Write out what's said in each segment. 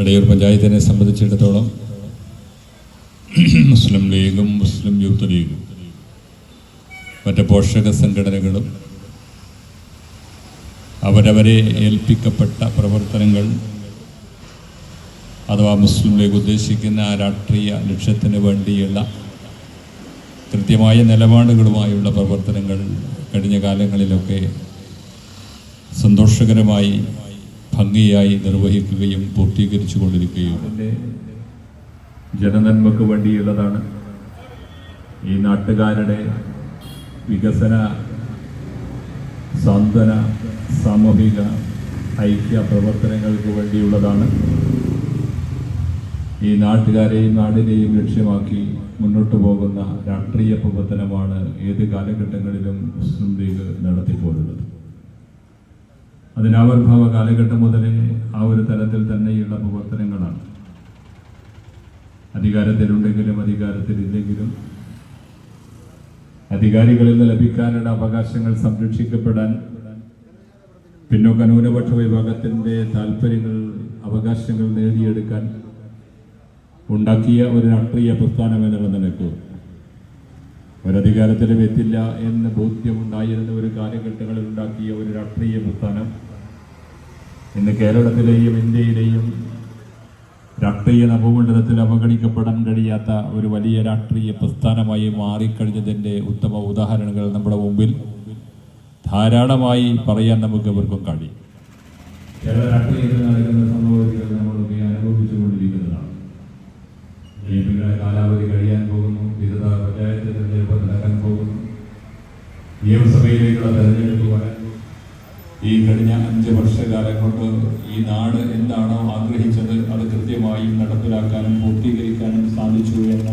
എടയൂർ പഞ്ചായത്തിനെ സംബന്ധിച്ചിടത്തോളം മുസ്ലിം ലീഗും മുസ്ലിം യൂത്ത് ലീഗും മറ്റ് പോഷക സംഘടനകളും അവരവരെ ഏൽപ്പിക്കപ്പെട്ട പ്രവർത്തനങ്ങൾ അഥവാ മുസ്ലിം ലീഗ് ഉദ്ദേശിക്കുന്ന രാഷ്ട്രീയ ലക്ഷ്യത്തിന് വേണ്ടിയുള്ള കൃത്യമായ നിലപാടുകളുമായുള്ള പ്രവർത്തനങ്ങൾ കഴിഞ്ഞ കാലങ്ങളിലൊക്കെ സന്തോഷകരമായി ഭംഗിയായി നിർവഹിക്കുകയും പൂർത്തീകരിച്ചു കൊണ്ടിരിക്കുകയും ജനനന്മക്ക് വേണ്ടിയുള്ളതാണ് ഈ നാട്ടുകാരുടെ വികസന സാന്ത്വന സാമൂഹിക ഐക്യ പ്രവർത്തനങ്ങൾക്ക് വേണ്ടിയുള്ളതാണ് ഈ നാട്ടുകാരെയും നാടിനെയും ലക്ഷ്യമാക്കി മുന്നോട്ട് പോകുന്ന രാഷ്ട്രീയ പ്രവർത്തനമാണ് ഏത് കാലഘട്ടങ്ങളിലും മുസ്ലിം ലീഗ് നടത്തിപ്പോരുന്നത്. അതിന് ആവിർഭാവ കാലഘട്ടം മുതലേ ആ ഒരു തലത്തിൽ തന്നെയുള്ള പ്രവർത്തനങ്ങളാണ്. അധികാരത്തിലുണ്ടെങ്കിലും അധികാരത്തിലില്ലെങ്കിലും അധികാരികളിൽ നിന്ന് ലഭിക്കാനുള്ള അവകാശങ്ങൾ സംരക്ഷിക്കപ്പെടാൻ പിന്നോക്ക ന്യൂനപക്ഷ വിഭാഗത്തിന്റെ താല്പര്യങ്ങൾ അവകാശങ്ങൾ നേടിയെടുക്കാൻ ഉണ്ടാക്കിയ ഒരു രാഷ്ട്രീയ പ്രസ്ഥാനം എന്നുള്ള ഒരധികാരത്തിലും എത്തില്ല എന്ന് ബോധ്യമുണ്ടായിരുന്ന ഒരു കാലഘട്ടങ്ങളിൽ ഉണ്ടാക്കിയ ഒരു രാഷ്ട്രീയ പ്രസ്ഥാനം ഇന്ന് കേരളത്തിലെയും ഇന്ത്യയിലെയും രാഷ്ട്രീയ നവമണ്ഡലത്തിൽ അവഗണിക്കപ്പെടാൻ കഴിയാത്ത ഒരു വലിയ രാഷ്ട്രീയ പ്രസ്ഥാനമായി മാറിക്കഴിഞ്ഞതിന്റെ ഉത്തമ ഉദാഹരണങ്ങൾ നമ്മുടെ മുമ്പിൽ ധാരാളമായി പറയാൻ നമുക്ക് ഇവർക്കും കഴിയും. കേരള രാഷ്ട്രീയത്തിൽ നടക്കുന്ന സംഭവങ്ങൾ നമ്മളൊക്കെ അനുഭവിച്ചുകൊണ്ടിരിക്കുന്നതാണ് നിയമങ്ങളുടെ കാലാവധി കഴിയാൻ പോകുന്നു വിവിധ പഞ്ചായത്ത് തെരഞ്ഞെടുപ്പ് നടക്കാൻ പോകുന്നു നിയമസഭയിലേക്കുള്ള തെരഞ്ഞെടുപ്പ് വരാൻ ഈ കഴിഞ്ഞ അഞ്ച് വർഷകാലം കൊണ്ട് ഈ നാട് എന്താണോ ആഗ്രഹിച്ചത് അത് കൃത്യമായി നടപ്പിലാക്കാനും പൂർത്തീകരിക്കാനും സാധിച്ചു എന്ന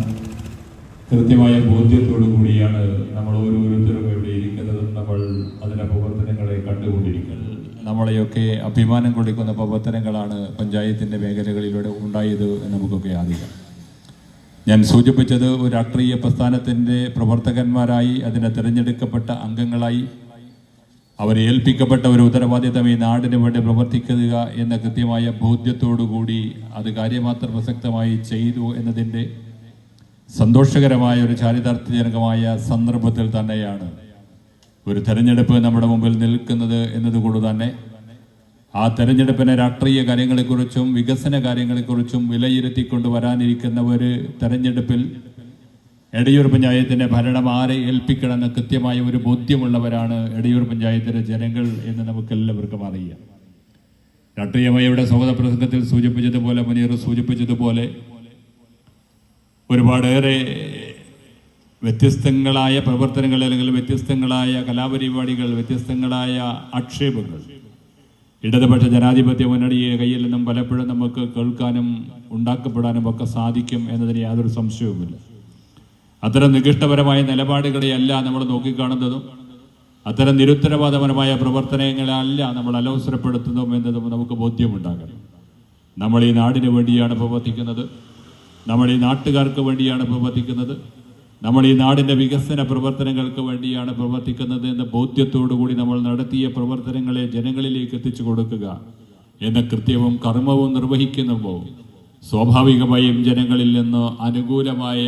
കൃത്യമായ ബോധ്യത്തോടു കൂടിയാണ് നമ്മൾ ഓരോരുത്തരും ഇവിടെ ഇരിക്കുന്നത്. നമ്മൾ അതിന്റെ പ്രവർത്തനങ്ങളെ കണ്ടുകൊണ്ടിരിക്കുന്നത്. നമ്മളെയൊക്കെ അഭിമാനം കൊള്ളിക്കുന്ന പ്രവർത്തനങ്ങളാണ് പഞ്ചായത്തിന്റെ മേഖലകളിലൂടെ ഉണ്ടായത് നമുക്കൊക്കെ അറിയാം. ഞാൻ സൂചിപ്പിച്ചത് ഒരു രാഷ്ട്രീയ പ്രസ്ഥാനത്തിന്റെ പ്രവർത്തകന്മാരായി അതിനെ തിരഞ്ഞെടുക്കപ്പെട്ട അംഗങ്ങളായി അവരെ ഏൽപ്പിക്കപ്പെട്ട ഒരു ഉത്തരവാദിത്തം ഈ നാടിന് വേണ്ടി പ്രവർത്തിക്കുക എന്ന കൃത്യമായ ബോധ്യത്തോടുകൂടി അത് കാര്യമാത്ര പ്രസക്തമായി ചെയ്തു എന്നതിന്റെ സന്തോഷകരമായ ഒരു ചാരിതാർത്ഥ്യജനകമായ സന്ദർഭത്തിൽ തന്നെയാണ് ഒരു തെരഞ്ഞെടുപ്പ് നമ്മുടെ മുമ്പിൽ നിൽക്കുന്നത് എന്നതുകൊണ്ട് തന്നെ ആ തെരഞ്ഞെടുപ്പിനെ രാഷ്ട്രീയ കാര്യങ്ങളെക്കുറിച്ചും വികസന കാര്യങ്ങളെക്കുറിച്ചും വിലയിരുത്തിക്കൊണ്ട് വരാനിരിക്കുന്ന ഒരു തെരഞ്ഞെടുപ്പിൽ എടയൂർ പഞ്ചായത്തിന്റെ ഭരണം ആരെ ഏൽപ്പിക്കണമെന്ന് കൃത്യമായ ഒരു ബോധ്യമുള്ളവരാണ് എടയൂർ പഞ്ചായത്തിലെ ജനങ്ങൾ എന്ന് നമുക്കെല്ലാവർക്കും അറിയാം. രാഷ്ട്രീയമയുടെ സ്വാഗത പ്രസംഗത്തിൽ സൂചിപ്പിച്ചതുപോലെ മുനീർ സൂചിപ്പിച്ചതുപോലെ ഒരുപാടേറെ വ്യത്യസ്തങ്ങളായ പ്രവർത്തനങ്ങൾ അല്ലെങ്കിൽ വ്യത്യസ്തങ്ങളായ കലാപരിപാടികൾ വ്യത്യസ്തങ്ങളായ ആക്ഷേപങ്ങൾ ഇടതുപക്ഷ ജനാധിപത്യ മുന്നണിയെ കയ്യിൽ നിന്നും പലപ്പോഴും നമുക്ക് കേൾക്കാനും ഉണ്ടാക്കപ്പെടാനും ഒക്കെ സാധിക്കും എന്നതിന് യാതൊരു സംശയവുമില്ല. അത്തരം നികൃഷ്ടപരമായ നിലപാടുകളെയല്ല നമ്മൾ നോക്കിക്കാണുന്നതും അത്തരം നിരുത്തരവാദപരമായ പ്രവർത്തനങ്ങളല്ല നമ്മൾ അലോസരപ്പെടുത്തുന്നതും എന്നതും നമുക്ക് ബോധ്യമുണ്ടാകണം. നമ്മൾ ഈ നാടിന് വേണ്ടിയാണ് പ്രവർത്തിക്കുന്നത്. നമ്മൾ ഈ നാട്ടുകാർക്ക് വേണ്ടിയാണ് പ്രവർത്തിക്കുന്നത്. നമ്മൾ ഈ നാടിന്റെ വികസന പ്രവർത്തനങ്ങൾക്ക് വേണ്ടിയാണ് പ്രവർത്തിക്കുന്നത് എന്ന ബോധ്യത്തോടുകൂടി നമ്മൾ നടത്തിയ പ്രവർത്തനങ്ങളെ ജനങ്ങളിലേക്ക് എത്തിച്ചു കൊടുക്കുക എന്ന കൃത്യവും കർമ്മവും നിർവഹിക്കുമ്പോൾ സ്വാഭാവികമായും ജനങ്ങളിൽ നിന്ന് അനുകൂലമായ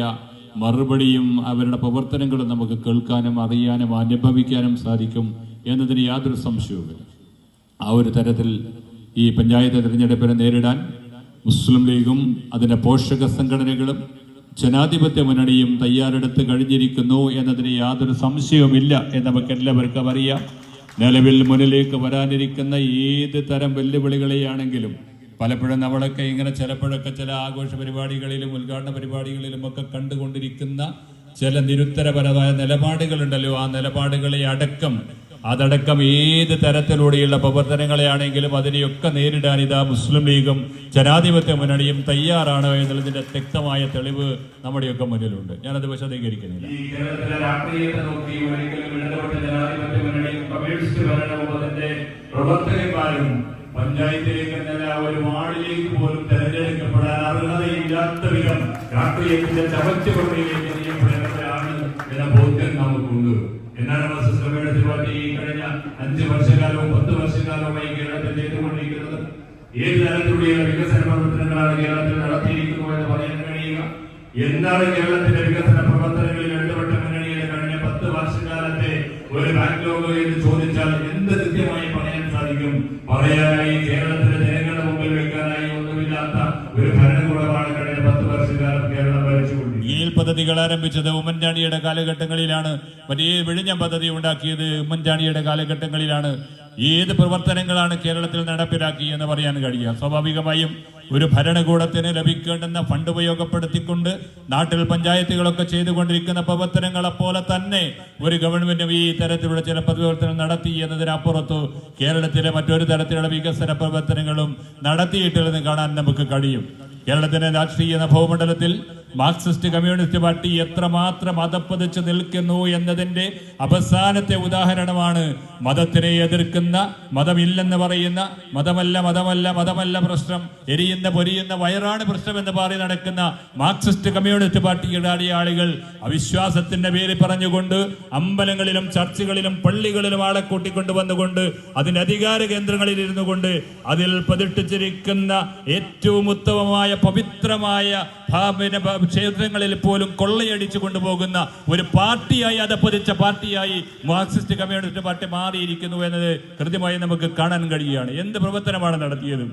മറുപടിയും അവരുടെ പ്രവർത്തനങ്ങളും നമുക്ക് കേൾക്കാനും അറിയാനും അനുഭവിക്കാനും സാധിക്കും എന്നതിന് യാതൊരു സംശയവുമില്ല. ആ ഒരു തരത്തിൽ ഈ പഞ്ചായത്ത് തിരഞ്ഞെടുപ്പിനെ നേരിടാൻ മുസ്ലിം ലീഗും അതിന്റെ പോഷക സംഘടനകളും ജനാധിപത്യ മുന്നണിയും തയ്യാറെടുത്ത് കഴിഞ്ഞിരിക്കുന്നു എന്നതിന് യാതൊരു സംശയവുമില്ല എന്ന് നമുക്ക് എല്ലാവർക്കും അറിയാം. നിലവിൽ മുന്നിലേക്ക് വരാനിരിക്കുന്ന ഏത് തരം വെല്ലുവിളികളെയാണെങ്കിലും പലപ്പോഴും നമ്മളൊക്കെ ഇങ്ങനെ ചിലപ്പോഴൊക്കെ ചില ആഘോഷ പരിപാടികളിലും ഉദ്ഘാടന പരിപാടികളിലും ഒക്കെ കണ്ടുകൊണ്ടിരിക്കുന്ന ചില നിരുത്തരപരമായ നിലപാടുകളുണ്ടല്ലോ. ആ നിലപാടുകളെ അടക്കം അതടക്കം ഏത് തരത്തിലൂടെയുള്ള പ്രവർത്തനങ്ങളെയാണെങ്കിലും അതിനെയൊക്കെ നേരിടാൻ ഇതാ മുസ്ലിം ലീഗും ജനാധിപത്യ മുന്നണിയും തയ്യാറാണ് എന്നുള്ളതിന്റെ വ്യക്തമായ തെളിവ് നമ്മുടെയൊക്കെ മുന്നിലുണ്ട്. ഞാനത് വിശദീകരിക്കുന്നില്ല. പ്രവർത്തകന്മാരും പഞ്ചായത്തിലേക്ക് എന്നല്ല ഒരു വാർഡിലേക്ക് പോലും തെരഞ്ഞെടുക്കപ്പെടാൻ അർഹതയില്ലാത്ത വിധം രാഷ്ട്രീയത്തിന്റെ ചവറ്റുകൊണ്ടയിലേക്ക് നീയപ്പെടുന്നവരാണ് എന്ന ബോധ്യം നമുക്കുണ്ട്. എന്നാണ് സിസ്റ്റമയുടെ പാർട്ടി ഈ കഴിഞ്ഞ അഞ്ച് വർഷക്കാലവും പത്ത് വർഷക്കാലവുമായി കേരളത്തിൽ ചെയ്തുകൊണ്ടിരിക്കുന്നത് ഏത് തരത്തിലുള്ള വികസന പ്രവർത്തനങ്ങളാണ് കേരളത്തിൽ നടത്തിയിരിക്കുന്നത് എന്ന് പറയാൻ കഴിയുക? എന്താണ് കേരളത്തിന്റെ വികസന പ്രവർത്തനങ്ങളിൽ ഇടപെട്ട മുന്നണിയുടെ കഴിഞ്ഞ പത്ത് വർഷക്കാലത്തെ ഒരു ബാക്ക്ലോഗ് എന്ന് ചോദിച്ചാൽ എന്ത് കൃത്യമായി പറയാൻ സാധിക്കും? പറയാനായി കേരളത്തിലെ ജനങ്ങളുടെ മുമ്പിൽ വെക്കാനായി ഒന്നുമില്ലാത്ത ഒരു ഭരണകൂടമാണ് പദ്ധതികൾ ആരംഭിച്ചത് ഉമ്മൻചാണ്ടിയുടെ കാലഘട്ടങ്ങളിലാണ്. വലിയ വിഴിഞ്ഞം പദ്ധതി ഉണ്ടാക്കിയത് ഉമ്മൻചാണ്ടിയുടെ കാലഘട്ടങ്ങളിലാണ്. ഏത് പ്രവർത്തനങ്ങളാണ് കേരളത്തിൽ നടപ്പിലാക്കി എന്ന് പറയാൻ കഴിയുക? സ്വാഭാവികമായും ഒരു ഭരണകൂടത്തിന് ലഭിക്കേണ്ടുന്ന ഫണ്ട് ഉപയോഗപ്പെടുത്തിക്കൊണ്ട് നാട്ടിൽ പഞ്ചായത്തുകളൊക്കെ ചെയ്തുകൊണ്ടിരിക്കുന്ന പ്രവർത്തനങ്ങളെ പോലെ തന്നെ ഒരു ഗവൺമെന്റും ഈ തരത്തിലുള്ള ചില പ്രവർത്തനം നടത്തി എന്നതിനപ്പുറത്ത് കേരളത്തിലെ മറ്റൊരു തരത്തിലുള്ള വികസന പ്രവർത്തനങ്ങളും നടത്തിയിട്ടില്ലെന്ന് കാണാൻ നമുക്ക് കഴിയും. കേരളത്തിന്റെ രാഷ്ട്രീയ ഭൂമണ്ഡലത്തിൽ മാർക്സിസ്റ്റ് കമ്മ്യൂണിസ്റ്റ് പാർട്ടി എത്രമാത്രം മതപ്പതിച്ച് നിൽക്കുന്നു എന്നതിന്റെ അവസാനത്തെ ഉദാഹരണമാണ് മതത്തിനെ എതിർക്കുന്ന മതമില്ലെന്ന് പറയുന്ന മതമല്ല മതമല്ല മതമല്ല പ്രശ്നം എരിയുന്ന പൊരിയുന്ന വയറാണ് പ്രശ്നം എന്ന് പറഞ്ഞ് നടക്കുന്ന മാർക്സിസ്റ്റ് കമ്മ്യൂണിസ്റ്റ് പാർട്ടിയുടെ ആളുകൾ അവിശ്വാസത്തിന്റെ പേര് പറഞ്ഞുകൊണ്ട് അമ്പലങ്ങളിലും ചർച്ചുകളിലും പള്ളികളിലും ആളെ കൂട്ടിക്കൊണ്ടുവന്നുകൊണ്ട് അതിന്റെ അധികാര കേന്ദ്രങ്ങളിൽ ഇരുന്നു കൊണ്ട് അതിൽ പതിട്ടിച്ചിരിക്കുന്ന ഏറ്റവും ഉത്തമമായ പവിത്രമായ ക്ഷേത്രങ്ങളിൽ പോലും കൊള്ളയടിച്ചു കൊണ്ടുപോകുന്ന ഒരു പാർട്ടിയായി അധപ്പതിച്ച പാർട്ടിയായി മാർക്സിസ്റ്റ് കമ്മ്യൂണിസ്റ്റ് പാർട്ടി മാറിയിരിക്കുന്നു എന്നത് കൃത്യമായി നമുക്ക് കാണാൻ കഴിയുകയാണ്. എന്ത് പ്രവർത്തനമാണ് നടത്തിയത്?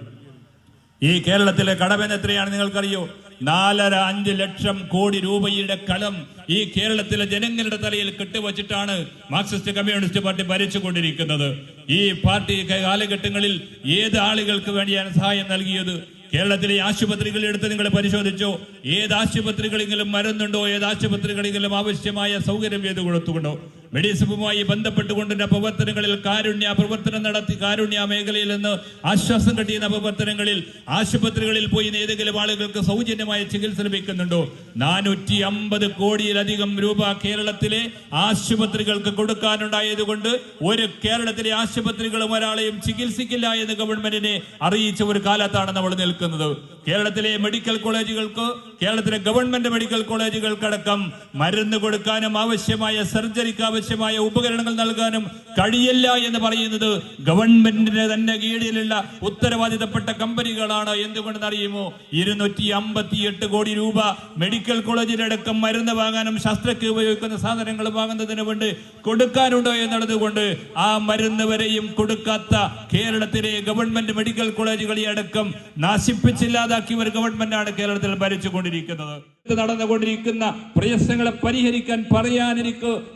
ഈ കേരളത്തിലെ കടമെന്ന് എത്രയാണ് നിങ്ങൾക്കറിയോ? നാലര അഞ്ച് ലക്ഷം കോടി രൂപയുടെ കലം ഈ കേരളത്തിലെ ജനങ്ങളുടെ തലയിൽ കെട്ടിവച്ചിട്ടാണ് മാർക്സിസ്റ്റ് കമ്മ്യൂണിസ്റ്റ് പാർട്ടി ഭരിച്ചുകൊണ്ടിരിക്കുന്നത്. ഈ പാർട്ടി കാലഘട്ടങ്ങളിൽ ഏത് ആളുകൾക്ക് വേണ്ടിയാണ് സഹായം നൽകിയത്? കേരളത്തിലെ ആശുപത്രികൾ എടുത്ത് നിങ്ങൾ പരിശോധിച്ചോ. ഏത് ആശുപത്രികളെങ്കിലും മരുന്നുണ്ടോ? ഏത് ആശുപത്രികളെങ്കിലും ആവശ്യമായ സൗകര്യം ചെയ്ത് കൊടുത്തുകൊണ്ടോ മെഡിസിനുമായി ബന്ധപ്പെട്ടുകൊണ്ടുള്ള പ്രവർത്തനങ്ങളിൽ കാരുണ്യ പ്രവർത്തനം നടത്തി കാരുണ്യ മേഖലയിൽ നിന്ന് ആശ്വാസം കിട്ടിയ പ്രവർത്തനങ്ങളിൽ ആശുപത്രികളിൽ പോയി ഏതെങ്കിലും ആളുകൾക്ക് സൗജന്യമായ ചികിത്സ ലഭിക്കുന്നുണ്ടോ? നാനൂറ്റി അമ്പത് കോടിയിലധികം രൂപ കേരളത്തിലെ ആശുപത്രികൾക്ക് കൊടുക്കാനുണ്ടായതുകൊണ്ട് ഒരു കേരളത്തിലെ ആശുപത്രികളും ഒരാളെയും ചികിത്സിക്കില്ല എന്ന് ഗവൺമെന്റിനെ അറിയിച്ച ഒരു കാലത്താണ് നമ്മൾ നിൽക്കുന്നത്. കേരളത്തിലെ മെഡിക്കൽ കോളേജുകൾക്ക് കേരളത്തിലെ ഗവൺമെന്റ് മെഡിക്കൽ കോളേജുകൾക്കടക്കം മരുന്ന് കൊടുക്കാനും ആവശ്യമായ സർജറിക്ക് ആവശ്യമായ ഉപകരണങ്ങൾ നൽകാനും കഴിയില്ല എന്ന് പറയുന്നത് ഗവൺമെന്റിന്റെ തന്നെ കീഴിലുള്ള ഉത്തരവാദിത്തപ്പെട്ട കമ്പനികളാണ് എന്തുകൊണ്ടെന്ന് അറിയുമോ? ഇരുന്നൂറ്റി അമ്പത്തി എട്ട് കോടി രൂപ മെഡിക്കൽ കോളേജിലടക്കം മരുന്ന് വാങ്ങാനും ശസ്ത്രക്ക് ഉപയോഗിക്കുന്ന സാധനങ്ങൾ വാങ്ങുന്നതിന് വേണ്ടി കൊടുക്കാനുണ്ടോ എന്നുള്ളതുകൊണ്ട് ആ മരുന്ന് വരെയും കൊടുക്കാത്ത കേരളത്തിലെ ഗവൺമെന്റ് മെഡിക്കൽ കോളേജുകളെ അടക്കം നാശിപ്പിച്ചില്ലാതാക്കിയ ഒരു ഗവൺമെന്റാണ് കേരളത്തിൽ ഭരിച്ചുകൊണ്ടിരിക്കുന്നത്. നടന്നുകൊണ്ടിരിക്കുന്ന പ്രയാസങ്ങളെ പരിഹരിക്കാൻ പറയാൻ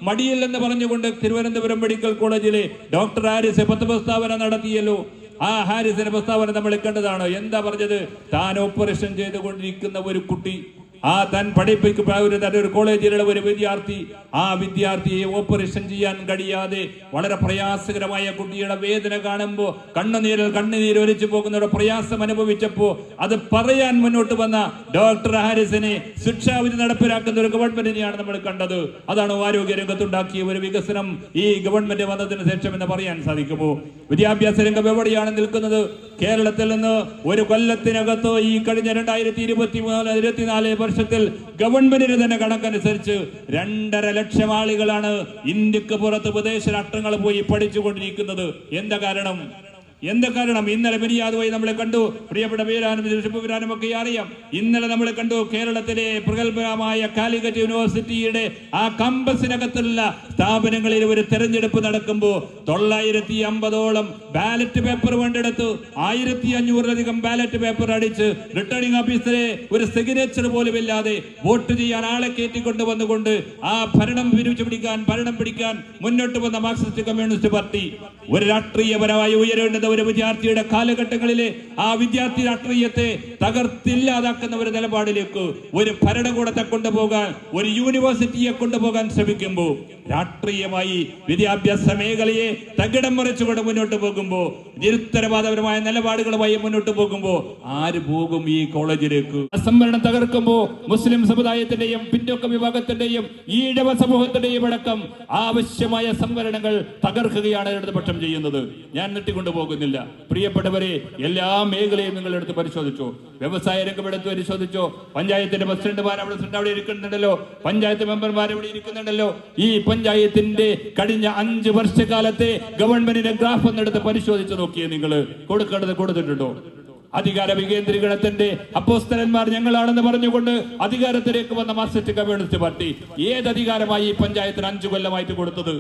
മടിയില്ലെന്ന് പറഞ്ഞുകൊണ്ട് തിരുവനന്തപുരം മെഡിക്കൽ കോളേജിലെ ഡോക്ടർ ഹാരിസ് പത്ത് പ്രസ്താവന നടത്തിയല്ലോ. ആ ഹാരിസിന്റെ പ്രസ്താവന നമ്മൾ കണ്ടതാണ്. എന്താ പറഞ്ഞത്? താൻ ഓപ്പറേഷൻ ചെയ്തുകൊണ്ടിരിക്കുന്ന ഒരു കുട്ടി ആ താൻ പഠിപ്പിക്ക് ഒരു ഒരു കോളേജിലുള്ള ഒരു വിദ്യാർത്ഥി ആ വിദ്യാർത്ഥിയെ ഓപ്പറേഷൻ ചെയ്യാൻ കഴിയാതെ വളരെ പ്രയാസകരമായ കുട്ടിയുടെ വേദന കാണുമ്പോൾ കണ്ണുനീരിൽ കണ്ണുനീര് ഒലിച്ചു പോകുന്ന ഒരു പ്രയാസം അനുഭവിച്ചപ്പോ അത് പറയാൻ മുന്നോട്ട് വന്ന ഡോക്ടർ ഹാരിസിനെ ശിക്ഷാവിധി നടപ്പിലാക്കുന്ന ഒരു ഗവൺമെന്റിനെയാണ് നമ്മൾ കണ്ടത്. അതാണ് ആരോഗ്യ രംഗത്തുണ്ടാക്കിയ ഒരു വികസനം ഈ ഗവൺമെന്റ് വന്നതിന് ശേഷം എന്ന് പറയാൻ സാധിക്കുമോ? വിദ്യാഭ്യാസ രംഗം എവിടെയാണ് നിൽക്കുന്നത്? കേരളത്തിൽ നിന്ന് ഒരു കൊല്ലത്തിനകത്ത് ഈ കഴിഞ്ഞ രണ്ടായിരത്തി ഇരുപത്തി മൂന്ന് ഇരുപത്തിനാല് വർഷത്തിൽ ഗവൺമെന്റിന് തന്നെ കണക്കനുസരിച്ച് രണ്ടര ലക്ഷം ആളുകളാണ് ഇന്ത്യയ്ക്ക് പുറത്ത് വിദേശ രാഷ്ട്രങ്ങൾ പോയി പഠിച്ചുകൊണ്ടിരിക്കുന്നത്. എന്താ കാരണം? എന്താ കാരണം? ഇന്നലെ പെരിയാത് വഴി നമ്മളെ കണ്ടു. പ്രിയപ്പെട്ട വീരാനും ഋഷിപ്പുരാനും ഒക്കെ അറിയാം. ഇന്നലെ നമ്മൾ കണ്ടു കേരളത്തിലെ പ്രഗത്ഭമായ കാലിക്കറ്റ് യൂണിവേഴ്സിറ്റിയുടെ ആ കമ്പസിനകത്തുള്ള സ്ഥാപനങ്ങളിൽ ഒരു തെരഞ്ഞെടുപ്പ് നടക്കുമ്പോൾ തൊള്ളായിരത്തി അമ്പതോളം ബാലറ്റ് പേപ്പർ വേണ്ടെടുത്തു ആയിരത്തി അഞ്ഞൂറിലധികം ബാലറ്റ് പേപ്പർ അടിച്ച് റിട്ടേണിംഗ് ഓഫീസറെ ഒരു സിഗ്നേച്ചർ പോലും ഇല്ലാതെ വോട്ട് ചെയ്യാൻ ആളെ കയറ്റിക്കൊണ്ട് വന്നുകൊണ്ട് ആ ഭരണം വിരിച്ചു പിടിക്കാൻ ഭരണം പിടിക്കാൻ മുന്നോട്ട് വന്ന മാർക്സിസ്റ്റ് കമ്മ്യൂണിസ്റ്റ് പാർട്ടി ഒരു രാഷ്ട്രീയപരമായി ഉയരേണ്ടുന്ന ഒരു വിദ്യാർത്ഥിയുടെ കാലഘട്ടങ്ങളിലെ ആ വിദ്യാർത്ഥി രാഷ്ട്രീയത്തെ തകർത്തില്ലാതാക്കുന്ന ഒരു നിലപാടിലേക്ക് ഒരു ഭരണകൂടത്തെ കൊണ്ടുപോകാൻ ഒരു യൂണിവേഴ്സിറ്റിയെ കൊണ്ടുപോകാൻ ശ്രമിക്കുമ്പോൾ രാഷ്ട്രീയമായി വിദ്യാഭ്യാസ മേഖലയെ തകിടം മറിച്ചുകൊണ്ട് മുന്നോട്ട് പോകുമ്പോൾ നിരുത്തരവാദപരമായ നിലപാടുകളുമായി മുന്നോട്ട് പോകുമ്പോൾ ആര് പോകും ഈ കോളേജിലേക്ക്? സംവരണം തകർക്കുമ്പോൾ മുസ്ലിം സമുദായത്തിന്റെയും പിന്നോക്ക വിഭാഗത്തിന്റെയും ഈഴവ സമൂഹത്തിന്റെയും അടക്കം ആവശ്യമായ സംവരണങ്ങൾ തകർക്കുകയാണ് ഇടതുപക്ഷം ചെയ്യുന്നത്. ഞാൻ നെട്ടിക്കൊണ്ടു പോകുന്നില്ല. പ്രിയപ്പെട്ടവരെ എല്ലാ മേഖലയും നിങ്ങൾ എടുത്ത് പരിശോധിച്ചു. വ്യവസായ രംഗം എടുത്ത് പരിശോധിച്ചോ. പഞ്ചായത്തിന്റെ പ്രസിഡന്റുമാർ അവിടെ അവിടെ ഇരിക്കുന്നുണ്ടല്ലോ. പഞ്ചായത്ത് മെമ്പർമാർ ഇവിടെ ഇരിക്കുന്നുണ്ടല്ലോ. ഈ പഞ്ചായത്തിന്റെ കഴിഞ്ഞ അഞ്ച് വർഷക്കാലത്തെ ഗവൺമെന്റിന്റെ ഗ്രാഫ് ഒന്നെടുത്ത് പരിശോധിച്ച് നോക്കിയേ നിങ്ങൾ കൊടുക്കേണ്ടത് കൊടുത്തിട്ടുണ്ടോ? അധികാര വികേന്ദ്രീകരണത്തിന്റെ അപ്പോസ്തലന്മാർ ഞങ്ങളാണെന്ന് പറഞ്ഞുകൊണ്ട് അധികാരത്തിലേക്ക് വന്ന മാർക്സിസ്റ്റ് കമ്മ്യൂണിസ്റ്റ് പാർട്ടി ഏത് അധികാരമായി ഈ പഞ്ചായത്തിന് അഞ്ചു കൊല്ലമായിട്ട് കൊടുത്തത്?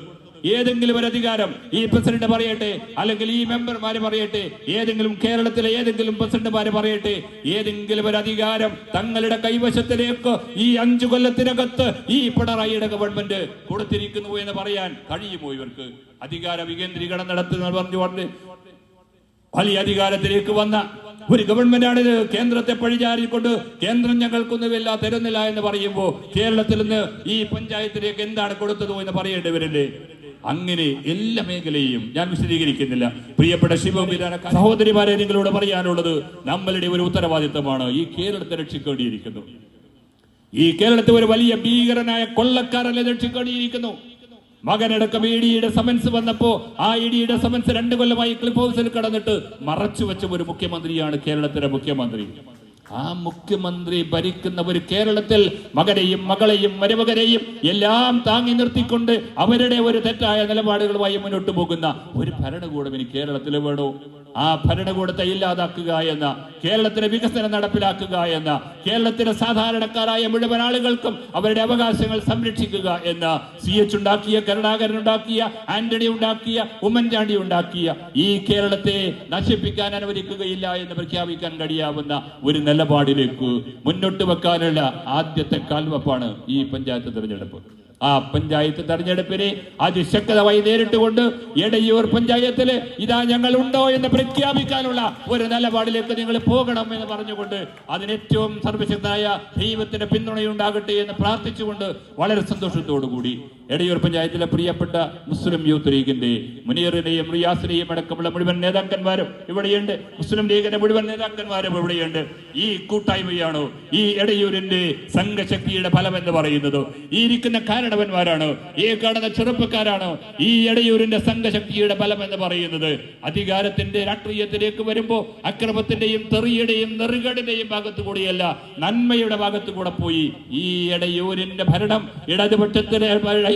ഏതെങ്കിലും ഒരു അധികാരം ഈ പ്രസിഡന്റ് പറയട്ടെ അല്ലെങ്കിൽ ഈ മെമ്പർമാര് പറയട്ടെ ഏതെങ്കിലും കേരളത്തിലെ ഏതെങ്കിലും പ്രസിഡന്റുമാര് പറയട്ടെ ഏതെങ്കിലും ഒരു അധികാരം തങ്ങളുടെ കൈവശത്തിലേക്ക് ഈ അഞ്ചു കൊല്ലത്തിനകത്ത് ഈ പിണറായിയുടെ ഗവൺമെന്റ് കൊടുത്തിരിക്കുന്നു എന്ന് പറയാൻ കഴിയുമോ ഇവർക്ക്? അധികാര വികേന്ദ്രീകരണം നടത്തുന്ന പറഞ്ഞു വലിയ അധികാരത്തിലേക്ക് വന്ന ഒരു ഗവൺമെന്റാണിത്. കേന്ദ്രത്തെ പഴിചാരിക്കൊണ്ട് കേന്ദ്രം ഞങ്ങൾക്കൊന്നുമില്ല തരുന്നില്ല എന്ന് പറയുമ്പോൾ കേരളത്തിൽ നിന്ന് ഈ പഞ്ചായത്തിലേക്ക് എന്താണ് കൊടുത്തത് എന്ന് പറയേണ്ടി വരില്ലേ? അങ്ങനെ എല്ലാ മേഖലയും ഞാൻ വിശദീകരിക്കുന്നില്ല. പ്രിയപ്പെട്ട ശിവബിരാന സഹോദരിമാരെ നിങ്ങളോട് പറയാനുള്ളത് നമ്മളുടെ ഒരു ഉത്തരവാദിത്തമാണ് ഈ കേരളത്തെ രക്ഷിക്കേണ്ടിയിരിക്കുന്നു. ഈ കേരളത്തെ ഒരു വലിയ ഭീകരനായ കൊള്ളക്കാരനെ രക്ഷിക്കേണ്ടിയിരിക്കുന്നു. മകനടക്കം ഇ ഡിയുടെ സമൻസ് വന്നപ്പോ ആ ഇ ഡിയുടെ സമൻസ് രണ്ടു കൊല്ലമായി ക്ലിഫ് ഹൗസിൽ കടന്നിട്ട് മറച്ചു വെച്ച ഒരു മുഖ്യമന്ത്രിയാണ് കേരളത്തിലെ മുഖ്യമന്ത്രി. ആ മുഖ്യമന്ത്രി ഭരിക്കുന്ന ഒരു കേരളത്തിൽ മകനെയും മകളെയും മരുമകനെയും എല്ലാം താങ്ങി നിർത്തിക്കൊണ്ട് അവരുടെ ഒരു തെറ്റായ നിലപാടുകളുമായി മുന്നോട്ട് പോകുന്ന ഒരു ഭരണകൂടം ഇനി കേരളത്തിൽ വേണോ? ആ ഭരണകൂടത്തെ ഇല്ലാതാക്കുക എന്ന കേരളത്തിലെ വികസനം നടപ്പിലാക്കുക എന്ന കേരളത്തിലെ സാധാരണക്കാരായ മുഴുവൻ ആളുകൾക്കും അവരുടെ അവകാശങ്ങൾ സംരക്ഷിക്കുക എന്ന സി എച്ച് ഉണ്ടാക്കിയ കരുണാകരൻ ഉണ്ടാക്കിയ ആന്റണി ഉണ്ടാക്കിയ ഉമ്മൻചാണ്ടി ഉണ്ടാക്കിയ ഈ കേരളത്തെ നശിപ്പിക്കാൻ അനുവദിക്കുകയില്ല എന്ന് പ്രഖ്യാപിക്കാൻ കഴിയാവുന്ന ഒരു നിലപാടിലേക്ക് മുന്നോട്ട് വെക്കാനുള്ള ആദ്യത്തെ കാൽവപ്പാണ് ഈ പഞ്ചായത്ത് തിരഞ്ഞെടുപ്പ്. ആ പഞ്ചായത്ത് തെരഞ്ഞെടുപ്പിനെ അതിശക്തമായി നേരിട്ടുകൊണ്ട് എടയൂർ പഞ്ചായത്തിൽ ഇതാ ഞങ്ങൾ ഉണ്ടോ എന്ന് പ്രഖ്യാപിക്കാനുള്ള ഒരു നിലപാടിലേക്ക് നിങ്ങൾ പോകണം എന്ന് പറഞ്ഞുകൊണ്ട് അതിന് ഏറ്റവും സർവശക്തനായ ദൈവത്തിന്റെ പിന്തുണയുണ്ടാകട്ടെ എന്ന് പ്രാർത്ഥിച്ചുകൊണ്ട് വളരെ സന്തോഷത്തോടു കൂടി എടയൂർ പഞ്ചായത്തിലെ പ്രിയപ്പെട്ട മുസ്ലിം യൂത്ത് ലീഗിന്റെ മുനീറിനെയും റിയാസിനെയും അടക്കമുള്ള മുഴുവൻ നേതാക്കന്മാരും ഇവിടെയുണ്ട്. മുസ്ലിം ലീഗിന്റെ മുഴുവൻ നേതാക്കന്മാരും ഇവിടെയുണ്ട്. ഈ കൂട്ടായ്മയാണോ? ഈ എടയൂരിന്റെ സംഘശക്തിയുടെ ഫലം എന്ന് പറയുന്നത്. ഈ ഇരിക്കുന്ന കാരണവന്മാരാണ്? ഈ കാണുന്ന ചെറുപ്പക്കാരാണ്? ഈ എടയൂരിന്റെ സംഘശക്തിയുടെ ഫലം എന്ന് പറയുന്നത്. അധികാരത്തിന്റെ രാഷ്ട്രീയത്തിലേക്ക് വരുമ്പോ അക്രമത്തിന്റെയും തെറിയുടെയും നെറുകടിന്റെയും ഭാഗത്തു കൂടിയല്ല നന്മയുടെ ഭാഗത്തു കൂടെ പോയി ഈ എടയൂരിന്റെ ഭരണം ഇടതുപക്ഷത്തിലെ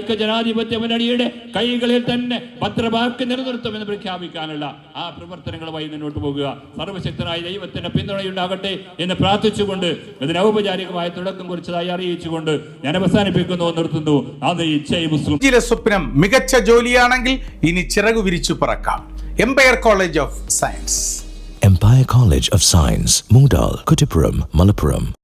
ഐക്യജനാധിപത്യ മുന്നണിയുടെ കൈകളിൽ തന്നെ ഭദ്രമാക്കി നിലനിർത്തുമെന്ന് പ്രഖ്യാപിക്കാനുള്ള ആ പ്രവർത്തനങ്ങളുമായി മുന്നോട്ട് പോകുക. സർവശക്തനായ ദൈവത്തിന്റെ പിന്തുണയുണ്ടാകട്ടെ എന്ന് പ്രാർത്ഥിച്ചുകൊണ്ട് ഇതിന് ഔപചാരികമായ തുടക്കം കുറിച്ചതായി അറിയിച്ചുകൊണ്ട് ഞാൻ അവസാനിപ്പിക്കുന്നു നിർത്തുന്നു. അത് മുസ്ലിം. സ്വപ്നം മികച്ച ജോലിയാണെങ്കിൽ ഇനി ചിറകു വിരിച്ചു പറക്കാം. Empire College of Science Empire College of Science, Moondal, Kutipuram, Malappuram.